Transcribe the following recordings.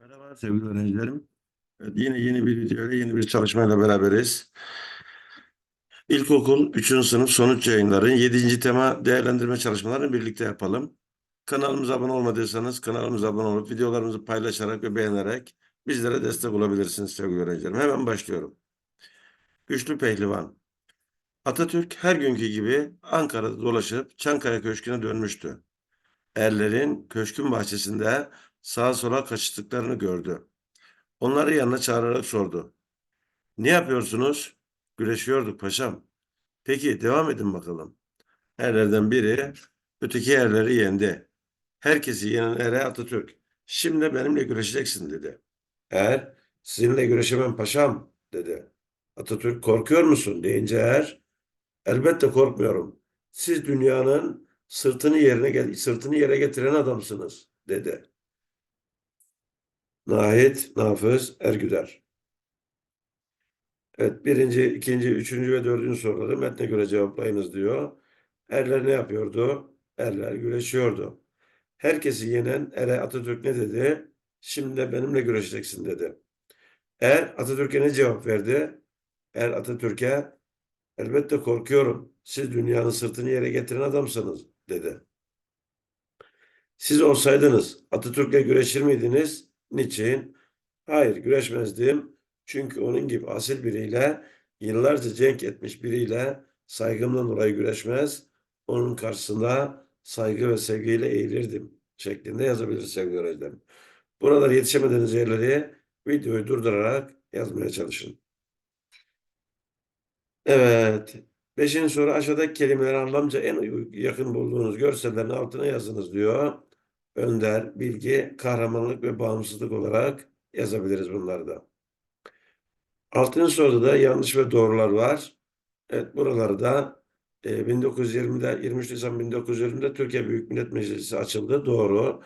Merhaba sevgili öğrencilerim. Evet, yine yeni bir videoyla yeni bir çalışmayla beraberiz. İlkokul 3. sınıf sonuç yayınları 7. tema değerlendirme çalışmalarını birlikte yapalım. Kanalımıza abone olmadıysanız kanalımıza abone olup videolarımızı paylaşarak ve beğenerek bizlere destek olabilirsiniz sevgili öğrencilerim. Hemen başlıyorum. Güçlü Pehlivan. Atatürk her günkü gibi Ankara'da dolaşıp Çankaya Köşkü'ne dönmüştü. Erlerin köşkün bahçesinde sağa sola kaçıştıklarını gördü. Onları yanına çağırarak sordu. Ne yapıyorsunuz? Güreşiyorduk paşam. Peki devam edin bakalım. Erlerden biri öteki erleri yendi. Herkesi yenen ere Atatürk. Şimdi benimle güreşeceksin dedi. Er, sizinle güreşemem paşam dedi. Atatürk korkuyor musun deyince er, elbette korkmuyorum. Siz dünyanın sırtını yerine sırtını yere getiren adamsınız dedi. Nahit, Nafız, Ergüder. Evet, birinci, ikinci, üçüncü ve dördüncü soruları metne göre cevaplayınız diyor. Erler ne yapıyordu? Erler güreşiyordu. Herkesi yenen Ere Atatürk ne dedi? Şimdi de benimle güreşeceksin dedi. Er Atatürk'e ne cevap verdi? Er Atatürk'e elbette korkuyorum. Siz dünyanın sırtını yere getiren adamsınız dedi. Siz olsaydınız Atatürk'le güreşir miydiniz? Niçin? Hayır güreşmezdim. Çünkü onun gibi asil biriyle yıllarca cenk etmiş biriyle saygımdan dolayı güreşmez. Onun karşısında saygı ve sevgiyle eğilirdim şeklinde yazabiliriz sevgili öğrencilerim. Buralar yetişemediğiniz yerleri videoyu durdurarak yazmaya çalışın. Evet. Beşinci soru aşağıdaki kelimeleri anlamca en yakın bulduğunuz görsellerin altına yazınız diyor. Önder, bilgi, kahramanlık ve bağımsızlık olarak yazabiliriz bunları da. Altıncı soruda da yanlış ve doğrular var. Evet buraları da e, 1920'de 23 Nisan 1920'de Türkiye Büyük Millet Meclisi açıldı. Doğru.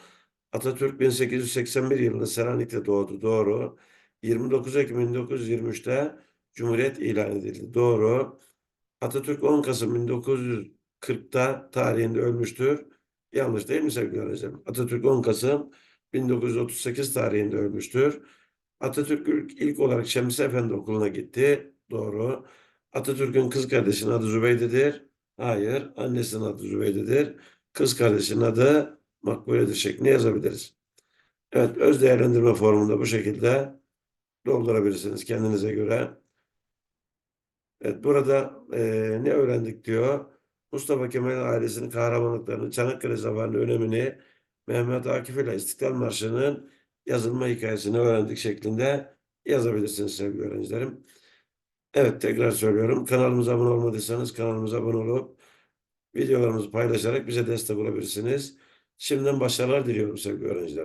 Atatürk 1881 yılında Selanik'te doğdu. Doğru. 29 Ekim 1923'te Cumhuriyet ilan edildi. Doğru. Atatürk 10 Kasım 1940'da tarihinde ölmüştür. Yanlış değil mi sevgili öğrencilerim? Atatürk 10 Kasım 1938 tarihinde ölmüştür. Atatürk ilk olarak Şemsi Efendi Okulu'na gitti. Doğru. Atatürk'ün kız kardeşinin adı Zübeyde'dir. Hayır. Annesinin adı Zübeyde'dir. Kız kardeşinin adı Makbule'dir şeklinde yazabiliriz. Evet. Öz değerlendirme formunda bu şekilde doldurabilirsiniz kendinize göre. Evet. Burada eee, ne öğrendik diyor. Mustafa Kemal ailesinin kahramanlıklarını, Çanakkale Zaferinin önemini, Mehmet Akif ile İstiklal Marşı'nın yazılma hikayesini öğrendik şeklinde yazabilirsiniz sevgili öğrencilerim. Evet tekrar söylüyorum. Kanalımıza abone olmadıysanız kanalımıza abone olup videolarımızı paylaşarak bize destek olabilirsiniz. Şimdiden başarılar diliyorum sevgili öğrencilerim.